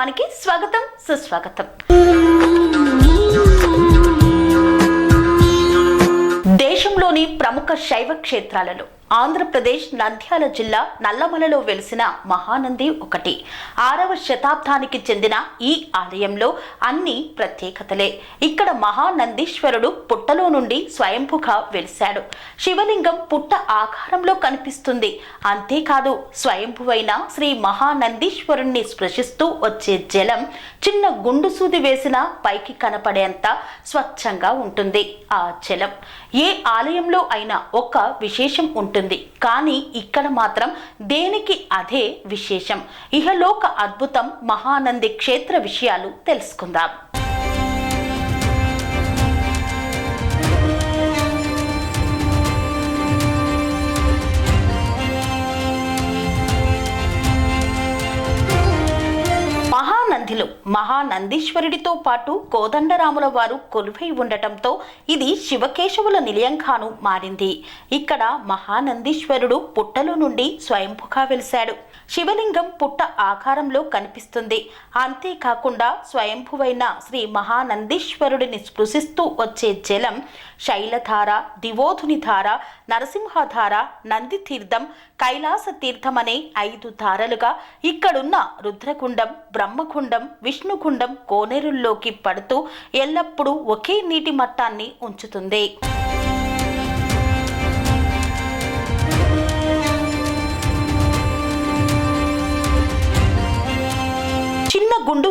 కార్యక్రమానికి స్వాగతం సుస్వాగతం. దేశంలోని ప్రముఖ శైవ క్షేత్రాలలో ఆంధ్రప్రదేశ్ నంద్యాల జిల్లా నల్లమలలో వెలిసిన మహానంది ఒకటి. ఆరవ శతాబ్దానికి చెందిన ఈ ఆలయంలో అన్ని ప్రత్యేకతలే. ఇక్కడ మహానందీశ్వరుడు పుట్టలో నుండి స్వయంభుగా వెలిశాడు. శివలింగం పుట్ట ఆకారంలో కనిపిస్తుంది. అంతేకాదు స్వయంభువైన శ్రీ మహానందీశ్వరుణ్ణి స్పృశిస్తూ వచ్చే జలం చిన్న గుండు సూది వేసిన పైకి కనపడేంత స్వచ్ఛంగా ఉంటుంది ఆ జలం. ఏ ఆలయంలో అయినా ఒక విశేషం ఉంటుంది. కానీ ఇక్కడ మాత్రం దేనికి అదే విశేషం? ఇహలోక అద్భుతం మహానంది క్షేత్ర విషయాలు తెలుసుకుందాం. మహానందిలో మహానందీశ్వరుడితో పాటు కోదండరాముల వారు కొలువై ఉండటంతో ఇది శివకేశవుల నిలయంగాను మారింది. ఇక్కడ మహానందీశ్వరుడు పుట్టలో నుండి స్వయంభుగా వెలిశాడు. శివలింగం పుట్ట ఆకారంలో కనిపిస్తుంది. అంతేకాకుండా స్వయంభువైన శ్రీ మహానందీశ్వరుడిని స్పృశిస్తూ వచ్చే జలం శైలధార దివోధుని ధార నరసింహధార నందితీర్థం కైలాస తీర్థం అనే ఐదు ధారలుగా ఇక్కడున్న రుద్రకుండం బ్రహ్మకుండం విష్ణుకుండం కోనేరుల్లోకి పడుతూ ఎల్లప్పుడూ ఒకే నీటి మట్టాన్ని ఉంచుతుంది.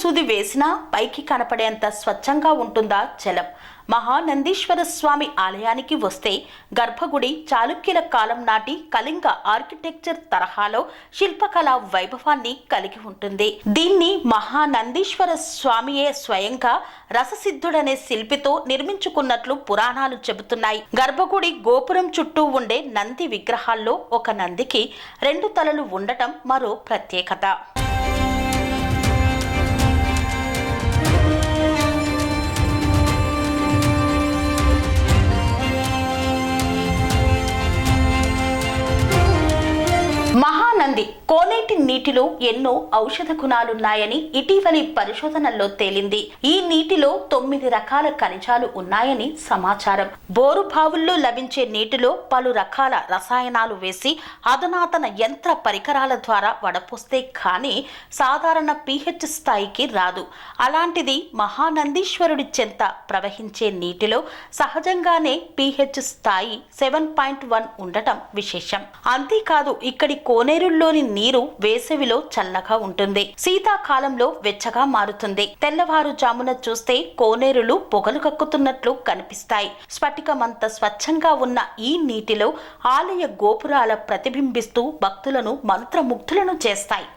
సూది వేసినా పైకి కనపడేంత స్వచ్ఛంగా ఉంటుందా జలం? మహానందీశ్వర స్వామి ఆలయానికి వస్తే గర్భగుడి చాళుక్యుల కాలం నాటి కళింగ ఆర్కిటెక్చర్ తరహాలో శిల్పకళా వైభవాన్ని కలిగి ఉంటుంది. దీన్ని మహానందీశ్వర స్వామియే స్వయంగా రససిద్ధుడనే శిల్పితో నిర్మించుకున్నట్లు పురాణాలు చెబుతున్నాయి. గర్భగుడి గోపురం చుట్టూ ఉండే నంది విగ్రహాల్లో ఒక నందికి రెండు తలలు ఉండటం మరో ప్రత్యేకత. కోనేటి నీటిలో ఎన్నో ఔషధ గుణాలున్నాయని ఇటీవలి పరిశోధనల్లో తేలింది. ఈ నీటిలో తొమ్మిది రకాల ఖనిజాలు ఉన్నాయని సమాచారం. బోరు బావుల్లో లభించే నీటిలో పలు రకాల రసాయనాలు వేసి అధునాతన యంత్ర పరికరాల ద్వారా వడపోస్తే కానీ సాధారణ పీహెచ్ స్థాయికి రాదు. అలాంటిది మహానందీశ్వరుడి చెంత ప్రవహించే నీటిలో సహజంగానే పీహెచ్ స్థాయి సెవెన్ పాయింట్ వన్ ఉండటం విశేషం. అంతేకాదు ఇక్కడి కోనేరుల్లోని నీరు వేసవిలో చల్లగా ఉంటుంది. శీతాకాలంలో వెచ్చగా మారుతుంది. తెల్లవారుజామున చూస్తే కోనేరులు పొగలు కక్కుతున్నట్లు కనిపిస్తాయి స్ఫటికమంత స్వచ్ఛంగా ఉన్న ఈ నీటిలో ఆలయ గోపురాల ప్రతిబింబిస్తూ భక్తులను మంత్రముగ్ధులను చేస్తాయి.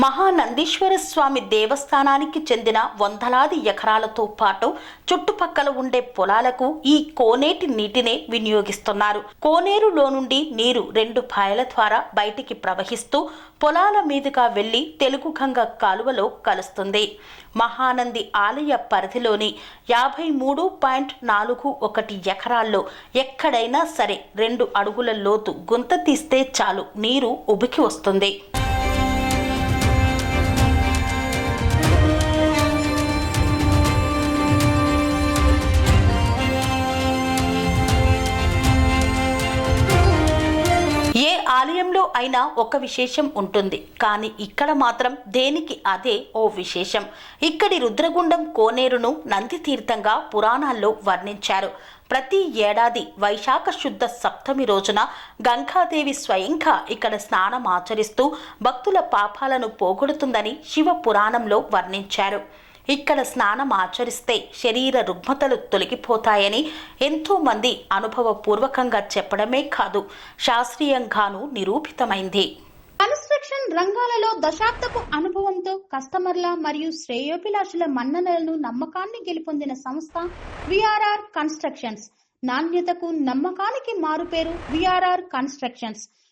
మహానందీశ్వర స్వామి దేవస్థానానికి చెందిన వందలాది ఎకరాలతో పాటు చుట్టుపక్కల ఉండే పొలాలకు ఈ కోనేటి నీటినే వినియోగిస్తున్నారు. కోనేరులో నుండి నీరు రెండు పాయల ద్వారా బయటికి ప్రవహిస్తూ పొలాల మీదుగా వెళ్ళి తెలుగు గంగ కాలువలో కలుస్తుంది. మహానంది ఆలయ పరిధిలోని యాభై మూడు పాయింట్ నాలుగు ఒకటి ఎకరాల్లో ఎక్కడైనా సరే రెండు అడుగుల లోతు గుంత తీస్తే చాలు నీరు ఉబికి వస్తుంది. ఎక్కడో అయినా ఒక విశేషం ఉంటుంది. కానీ ఇక్కడ మాత్రం దేనికి అదే ఓ విశేషం? ఇక్కడి రుద్రగుండం కోనేరును నంది తీర్థంగా పురాణాల్లో వర్ణించారు. ప్రతి ఏడాది వైశాఖ శుద్ధ సప్తమి రోజున గంగాదేవి స్వయంగా ఇక్కడ స్నానం ఆచరిస్తూ భక్తుల పాపాలను పోగొడుతుందని శివ పురాణంలో వర్ణించారు. ఇక్కడ స్నానం ఆచరిస్తే శరీర రుగ్మతలు తొలగిపోతాయని ఎంతోమంది అనుభవపూర్వకంగా చెప్పడమే కాదు శాస్త్రీయంగానూ నిరూపితమైంది. కన్స్ట్రక్షన్ రంగాలలో దశాబ్దపు అనుభవంతో కస్టమర్ల మరియు శ్రేయోభిలాషుల మన్ననలను నమ్మకాన్ని గెలుపొందిన సంస్థ విఆర్ఆర్ కన్స్ట్రక్షన్స్. నాణ్యతకు నమ్మకానికి మారుపేరు VRR constructions.